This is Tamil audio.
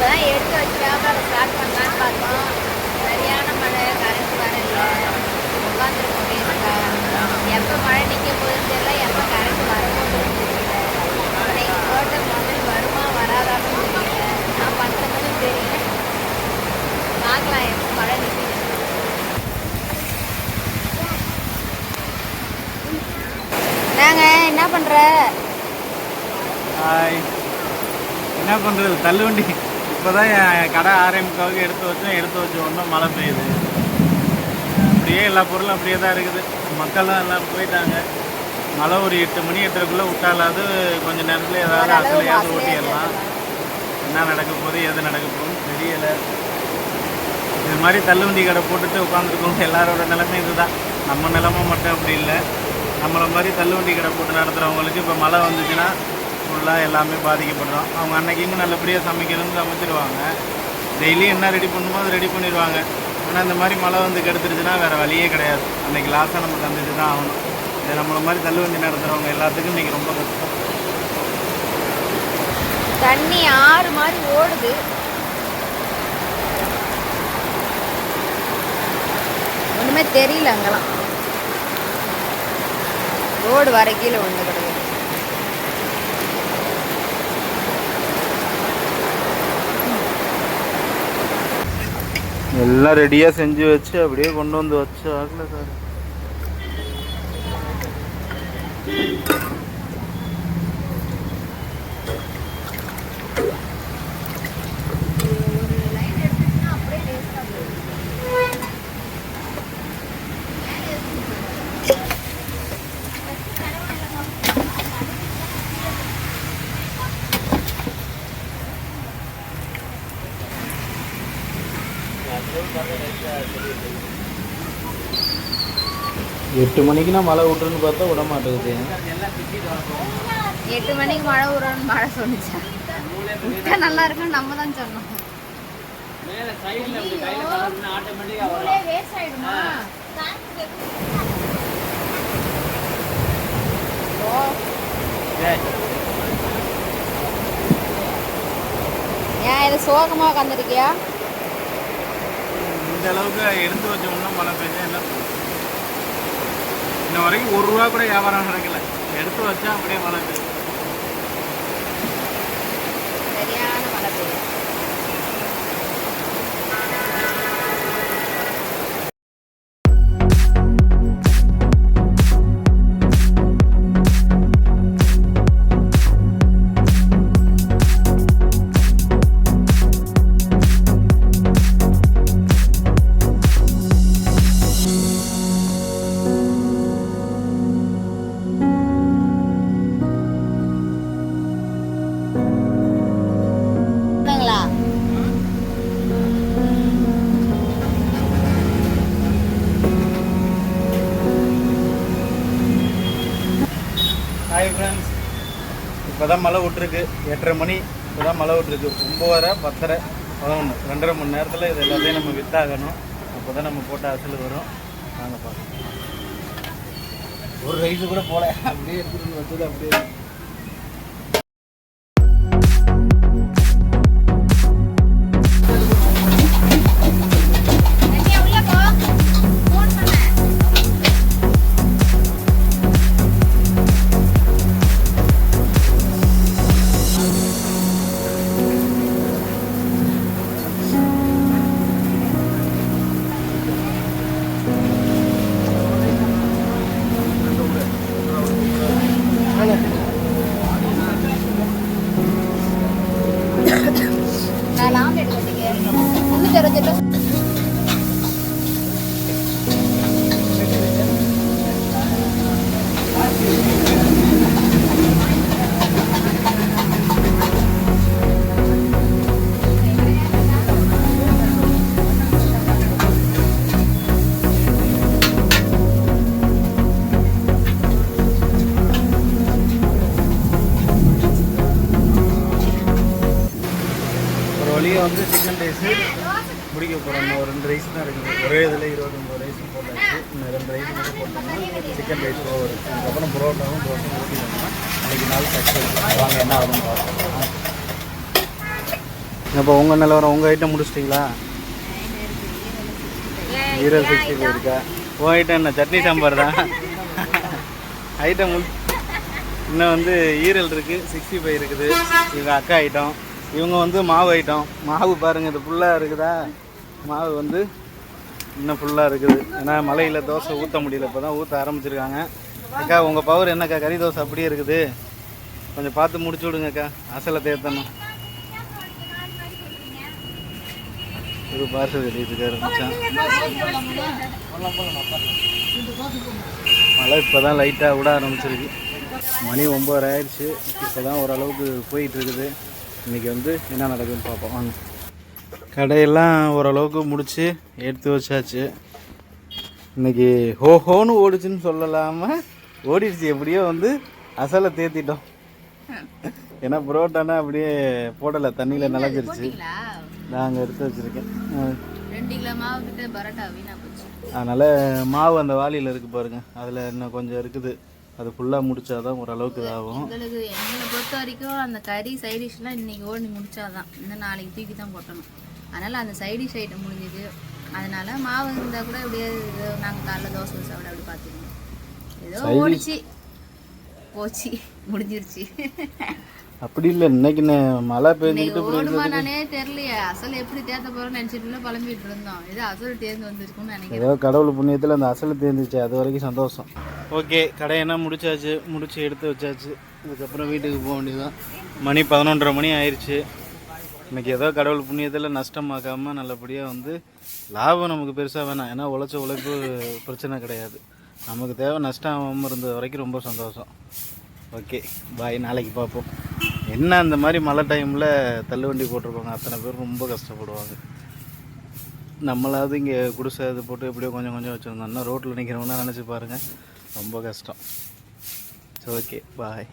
இப்போதான் எடுத்து வச்சு வியாபாரம் ஸ்டார்ட் பண்ணலான்னு பார்த்தோம். சரியான மழை கரண்ட் வர இல்லை உட்காந்துருக்கோம் வேஸ்ட்டாக எப்போ மழை நிற்க போகுதுன்னு தெரியல எப்போ கரண்ட் வர தெரியல. இன்னைக்கு போட்ட முதல் வருமா வராதான்னு தெரியல. நான் பண்ணுறதுன்னு தெரியல. பார்க்கலாம் எப்போ மழை நிற்க நாங்கள் என்ன பண்ணுற என்ன பண்ணுறது தள்ளுவண்டி. இப்போ தான் என் கடை ஆரம்பிக்காவுக்கு எடுத்து வச்சோம் எடுத்து வச்ச ஒன்றும் மழை பெய்யுது. அப்படியே எல்லா பொருளும் அப்படியே தான் இருக்குது. மக்கள்லாம் எல்லாம் போயிட்டாங்க. மழை ஒரு எட்டு மணி எட்டரைக்குள்ளே விட்டாலாவது கொஞ்சம் நேரத்தில் ஏதாவது அசலையாவது ஓட்டிடலாம். என்ன நடக்க போகுது எது நடக்க போகுதுன்னு தெரியல. இது மாதிரி தள்ளுவண்டி கடை போட்டுட்டு உட்காந்துருக்கோம் எல்லாரோட நிலைமை இதுதான். நம்ம நிலைமை மட்டும் அப்படி இல்லை. நம்மளை மாதிரி தள்ளுவண்டி கடை போட்டு நடத்துகிறவங்களுக்கு இப்போ மழை வந்துச்சுன்னா ஃபுல்லாக எல்லாமே பாதிக்கப்படுறோம். அவங்க அன்னைக்குமே நல்லபடியாக சமைக்கணும்னு சமைச்சிருவாங்க. டெய்லி என்ன ரெடி பண்ணுமோ அதை ரெடி பண்ணிடுவாங்க. ஆனால் இந்த மாதிரி மழை வந்து கெடுத்துருச்சுன்னா வேறு வழியே கிடையாது. அன்றைக்கி லாஸாக நம்ம தந்துட்டு தான் ஆகணும். இது நம்மளை மாதிரி தள்ளுவண்டி நடத்துகிறவங்க எல்லாத்துக்கும் இன்றைக்கி ரொம்ப கஷ்டம். தண்ணி ஆறு மாதிரி ஓடுது. ஒன்றுமே தெரியல அங்கெல்லாம். ரோடு வர கீழே ஒன்று கிடையாது எல்லாம் ரெடியாக செஞ்சு வச்சு அப்படியே கொண்டு வந்து வச்சு ஆகல சார். எட்டு மணிக்குனா மழை விட்டுருன்னு பார்த்தா விட மாட்டேங்குது. எட்டு மணிக்கு மழை விடுறோன்னு மழை சொன்னிச்சேன் விட்டா நல்லா இருக்கும்னு நம்ம தான் சொன்னோம். ஏன் இது சோகமா உட்காந்துருக்கியா இந்த அளவுக்கு எடுத்து வச்சோம்னா மழை பெய்ஞ்சா என்ன இன்ன வரைக்கும் ஒரு ரூபா கூட வியாபாரம் நடக்கல. எடுத்து வச்சா அப்படியே மழை பெய்யும் சரியான மழை பெய்யும் ஹாய் ஃப்ரெண்ட்ஸ் இப்போ தான் மழை விட்டுருக்கு. எட்டரை மணி. இப்போ தான் மழை விட்டுருக்கு. ஒம்பதரை பத்தரை பதினொன்று ரெண்டரை மணி நேரத்தில் இது எல்லாத்தையும் நம்ம விற்றாகணும் அப்போ தான் நம்ம போட்ட அசல் வரும். நாங்கள் பார்க்கலாம். ஒரு ரைஸு கூட போகல அப்படியே எடுத்துகிட்டு வந்து அப்படியே. நான் ஆம்லெட் கட்டிக்கிறேன் இதுலேயே வந்து சிக்கன் ரைஸு முடிக்க போகிறோம் இன்னும் ஒரு ரெண்டு ரைஸ் தான் இருக்குது. ஒரே இதில் இருபத்தொம்பது ரைஸ் போட்டாச்சு. இன்னும் ரெண்டு ரைஸ் மட்டும் போட்டோம்னா சிக்கன் ரைஸ் ஓவர் அதுக்கப்புறம் புரோட்டாவும் தோசை ஊற்றினோம்னா அன்றைக்கி நாள் சக்ஸஸ் வாங்க என்ன ஆகுதுன்னு இப்போ உங்கள் நிலவரம் உங்கள் ஐட்டம் முடிச்சிட்டிங்களா? ஹீரோ சிக்ஸ்டி ஃபைவ் இருக்கா உன் ஐட்டம் என்ன சட்னி சாம்பார் தான்? ஐட்டம் இன்னும் வந்து ஈரல் இருக்குது சிக்ஸ்டி ஃபைவ் இருக்குது. இவங்க அக்கா ஐட்டம் இவங்க வந்து மாவு ஐட்டம். மாவு பாருங்கள் இது ஃபுல்லாக இருக்குதா? மாவு வந்து இன்னும் ஃபுல்லாக இருக்குது. ஏன்னா மலையில் தோசை ஊற்ற முடியல. இப்போ தான் ஊற்ற ஆரம்பிச்சிருக்காங்க. அக்கா உங்கள் பவர் என்னக்கா? கறி தோசை அப்படியே இருக்குது. கொஞ்சம் பார்த்து முடிச்சு விடுங்கக்கா. அசலை தேர்த்தணும் ஒரு பார்சல் கட்டிட்டு இருந்துச்சான் மழை இப்போ தான் லைட்டாக விட ஆரம்பிச்சிருக்கு. மணி ஒம்பது ஆயிடுச்சு. இப்போ தான் ஓரளவுக்கு போயிட்டுருக்குது இன்றைக்கி வந்து என்ன நடக்குதுன்னு பார்ப்போம். வாங்க. கடையெல்லாம் ஓரளவுக்கு முடிச்சு எடுத்து வச்சாச்சு. இன்னைக்கு ஹோ ஹோன்னு ஓடுச்சுன்னு சொல்லலாமல் ஓடிடுச்சு எப்படியோ வந்து அசலை தேத்திட்டோம். ஏன்னா புரோட்டானா அப்படியே போடலை தண்ணியில் போட்டீங்களா? நாங்கள் எடுத்து வச்சுருக்கேன். அதனால் மாவு அந்த வாளியில் இருக்குது பாருங்கள் அதில் இன்னும் கொஞ்சம் இருக்குது. அது ஃபுல்லாக முடிச்சாதான் ஓரளவுக்கு இதாகும். எங்களுக்கு எங்களை பொறுத்த வரைக்கும் அந்த கறி சைட் டிஷ்லாம் இன்னைக்கு ஓடி முடிச்சாதான். இன்னும் நாளைக்கு தூக்கி தான் கொட்டணும் அதனால் அந்த சைட் டிஷ் ஐட்டம் முடிஞ்சுது. அதனால மாவு இருந்தால் கூட அப்படியே நாங்கள் காலைல தோசை சாப்பிட அப்படி பார்த்துக்கணும் ஏதோ ஓடிச்சு. போச்சு. முடிஞ்சிருச்சு. அப்படி இல்லை இன்னைக்கு மழை இப்படி ஓடுமா நானே தெரியலையே. அசல் எப்படி தேத்த போறோம்னு நினைச்சிட்டு புலம்பிட்டு இருந்தோம். இது அசல் தேர்ந்து வந்திருக்கும்னு நினைக்கிறேன். ஏதோ கடவுள் புண்ணியத்தில் அந்த அசல் தேர்ந்துச்சு அது வரைக்கும் சந்தோஷம். ஓகே கடையெல்லாம் முடிச்சாச்சு? முடிச்சு எடுத்து வச்சாச்சு. இதுக்கப்புறம் வீட்டுக்கு போக வேண்டியதுதான். மணி பதினொன்றரை மணி ஆயிடுச்சு இன்னைக்கு ஏதோ கடவுள் புண்ணியத்தில் நஷ்டமாக்காமல் நல்லபடியாக வந்து லாபம் நமக்கு பெருசாக வேணாம். ஏன்னா உழைச்ச உழைப்பு பிரச்சனை கிடையாது. நமக்கு தேவை நஷ்டம் ஆகாமல் இருந்தது வரைக்கும் ரொம்ப சந்தோஷம். ஓகே பாய் நாளைக்கு பார்ப்போம். என்ன அந்த மாதிரி மழை டைமில் தள்ளுவண்டி போட்டிருப்பாங்க? அத்தனை பேர் ரொம்ப கஷ்டப்படுவாங்க. நம்மளாவது இங்கே குடிசை இது போட்டு எப்படியோ கொஞ்சம் கொஞ்சம் வச்சுருந்தோம்னா ரோட்டில் நிற்கிறவங்கன்னா நினச்சி பாருங்கள் ரொம்ப கஷ்டம். So okay bye